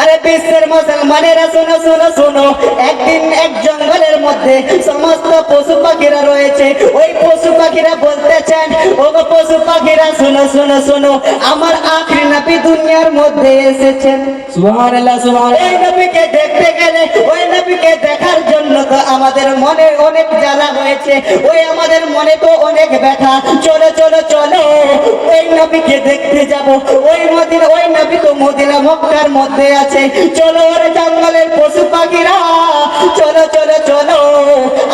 আরে বিশ্বের মুসলমানেরা শোনো শোনো শোনো একদিন এক জঙ্গলের মধ্যে সমস্ত পশু পাখিরা রয়েছে। ওই পশু পাখিরা বলতেছেন ও পশু পাখিরা শোনো শোনো শোনো আমার আখরি নবী দুনিয়ার মধ্যে এসেছেন। সুবহানাল্লাহ সুবহান ওই নবীকে দেখতে গেলে ওই নবীকে দেখার জন্য তো আমাদের মনে অনেক জ্বালা হয়েছে। ওই আমাদের মনে তো অনেক ব্যথা। চলো চলো চলো ওই নবীকে দেখতে যাব। ওই মদিনা ওই মদিনা মধ্যে আছে। চলো ওর জঙ্গলের পশু পাখিরা, চলো চলো চলো,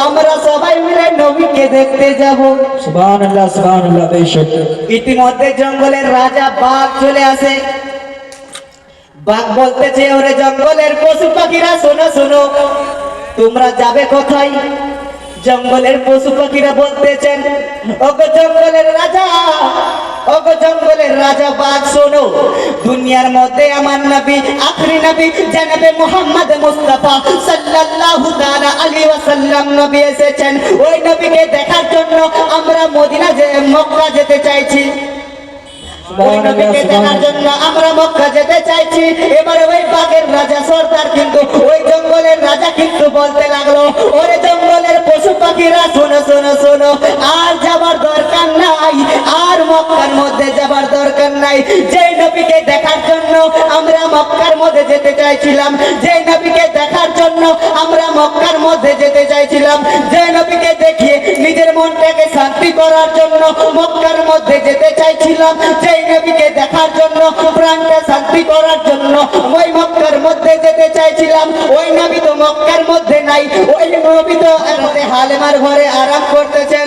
আমরা সবাই মিলে নবীকে দেখতে যাব। সুবহানাল্লাহ সুবহানাল্লাহ ইতিমধ্যে জঙ্গলের রাজা বাঘ চলে আসে। বাঘ বলতেছে, ওরে জঙ্গলের পশু পাখিরা, শোনো শোনো, তোমরা যাবে কোথায়? জঙ্গলের পশু পাখিরা বলতেছেন, ওগো জঙ্গলের রাজা ওগো জঙ্গলের রাজা বাঘ শোনো। দুনিয়ার মধ্যে আমার নবী আখরি নবী জানাবে মোহাম্মদ মুস্তাফা সাল্লাল্লাহু তাআলা আলাইহি ওয়াসাল্লাম নবী এসেছেন। ওই নবীকে দেখার জন্য আমরা মদিনা যে মক্কা যেতে চাইছি। ওই নবীকে দেখার জন্য আমরা মক্কা যেতে চাইছি। এবার ওই বাঘের রাজা সর্দার কিন্তু ওই জঙ্গলের রাজা কিন্তু বলতে লাগল ওরে জঙ্গলের পশু পাখিরা শোনো শোনো শোনো আর মক্কার মধ্যে যাবার দরকার নাই। যেই নবীকে দেখার জন্য আমরা মক্কার মধ্যে যেতে চাইছিলাম, যেই নবীকে দেখার জন্য আমরা মক্কার মধ্যে যেতে চাইছিলাম যে নবীকে দেখিয়ে নিজের মনটাকে শান্তি করার জন্য মক্কার মধ্যে যেতে চাইছিলাম, যেই নবীকে দেখার জন্য, প্রাণটা শান্তি করার জন্য ওই মক্কার মধ্যে যেতে চাইছিলাম। ওই নবী তো মক্কার মধ্যে নাই, ওই নবী তো হালেমার ঘরে আরাম করতেছেন।